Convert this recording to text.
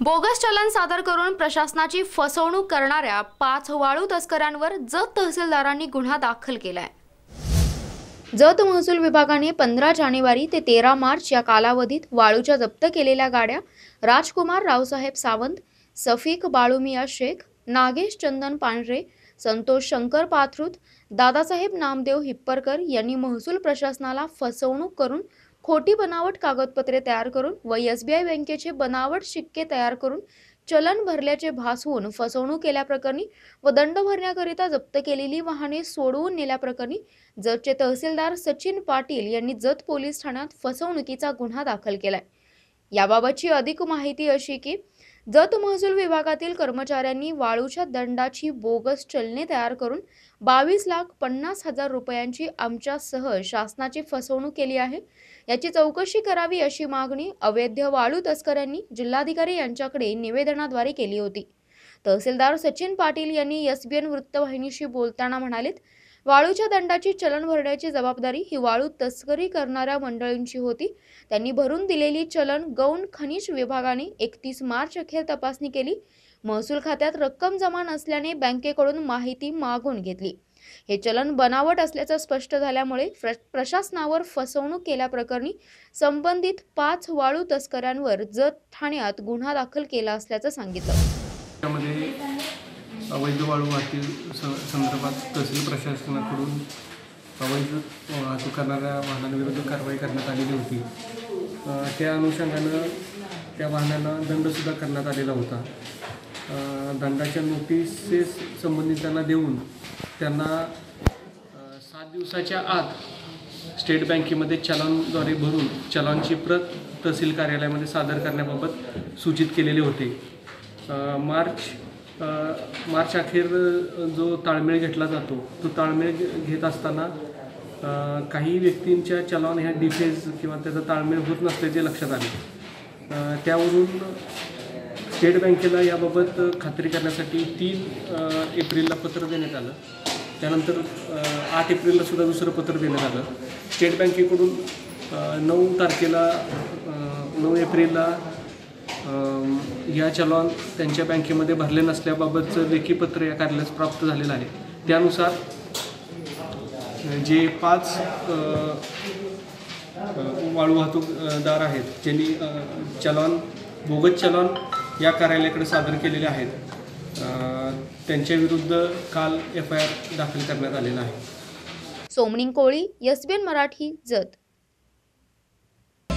Bogus चलन सादर करून प्रशासनाची फसवणूक करणाऱ्या पाच वाळू तस्करांवर जत तहसीलदारांनी गुन्हा दाखल केलाय. जत महसूल विभागाने पंधरा जानेवारी ते तेरा मार्च या कालावधीत वाळूच्या जप्त केलेल्या गाड्या राजकुमार रावसाहेब सावंत सफीक बाळूमिया शेख नागेश चंदन पांढरे संतोष शंकर पाथरूत दादासाहेब नामदेव हिप्परकर यांनी महसूल प्रशासनाला फसवणूक करून खोटी बनावट कागदपत्रे तयार करून व एस बी आय बँकेचे बनावट शिक्के तयार करून चलन भरल्याचे भास होऊन फसवणूक केल्याप्रकरणी व दंड भरण्याकरिता जप्त केलेली वाहने सोडवून नेल्याप्रकरणी जतचे तहसीलदार सचिन पाटील यांनी जत पोलीस ठाण्यात फसवणुकीचा गुन्हा दाखल केलाय. याबाबतची अधिक माहिती अशी की जत महसूल विभागातील कर्मचाऱ्यांनी वाळूच्या दंडाची बोगस चलने तयार करून बावीस लाख पन्नास हजार रुपयांची आमच्यासह शासनाची फसवणूक केली आहे. याची चौकशी करावी अशी मागणी अवैध वाळू तस्करांनी जिल्हाधिकारी यांच्याकडे निवेदनाद्वारे केली होती. तहसीलदार सचिन पाटील यांनी एसबीएन वृत्तवाहिनीशी बोलताना म्हणालेत वाळूच्या दंडाची चलन भरण्याची जबाबदारी ही वाळू तस्करी करणाऱ्या मंडळींची होती. त्यांनी भरून दिलेली चलन गौण खनिज विभागाने एकतीस मार्च अखेर तपासणी केली. महसूल खात्यात रक्कम जमा नसल्याने बँकेकडून माहिती मागून घेतली. हे चलन बनावट असल्याचं स्पष्ट झाल्यामुळे प्रशासनावर फसवणूक केल्याप्रकरणी संबंधित पाच वाळू तस्करांवर जत ठाण्यात गुन्हा दाखल केला असल्याचं सांगितलं. अवैध वाळू वाहतूक स- संदर्भात तहसील प्रशासनाकडून अवैध वाहतूक करणाऱ्या वाहनांविरुद्ध कारवाई करण्यात आलेली होती. त्या अनुषंगानं त्या वाहनांना दंडसुद्धा करण्यात आलेला होता. दंडाच्या नोटिसेस संबंधितांना देऊन त्यांना सात दिवसाच्या आत स्टेट बँकेमध्ये चलानद्वारे भरून चलानची प्रत तहसील कार्यालयामध्ये सादर करण्याबाबत सूचित केलेले होते. मार्च मार्च अखेर जो ताळमेळ घेतला जातो तो ताळमेळ घेत असताना काही व्यक्तींच्या चलान ह्या डिफेज किंवा त्याचा ताळमेळ होत नसल्याचे लक्षात आले. त्यावरून स्टेट बँकेला याबाबत खात्री करण्यासाठी तीन एप्रिलला पत्र देण्यात आलं. त्यानंतर आठ एप्रिलला सुद्धा दुसरं पत्र देण्यात आलं. स्टेट बँकेकडून नऊ तारखेला नऊ एप्रिलला या चलन त्यांच्या बँकेमध्ये भरले नसल्याबाबतचं लेखीपत्र या कार्यालयास प्राप्त झालेलं आहे. त्यानुसार जे पाच वाळू वाहतूकदार आहेत ज्यांनी चलॉन चलन बोगस चलन या कार्यालयाकडे सादर केलेले आहेत त्यांच्याविरुद्ध काल एफ आय आर दाखल करण्यात आलेला आहे. Somani Koli S B N Marathi Jath.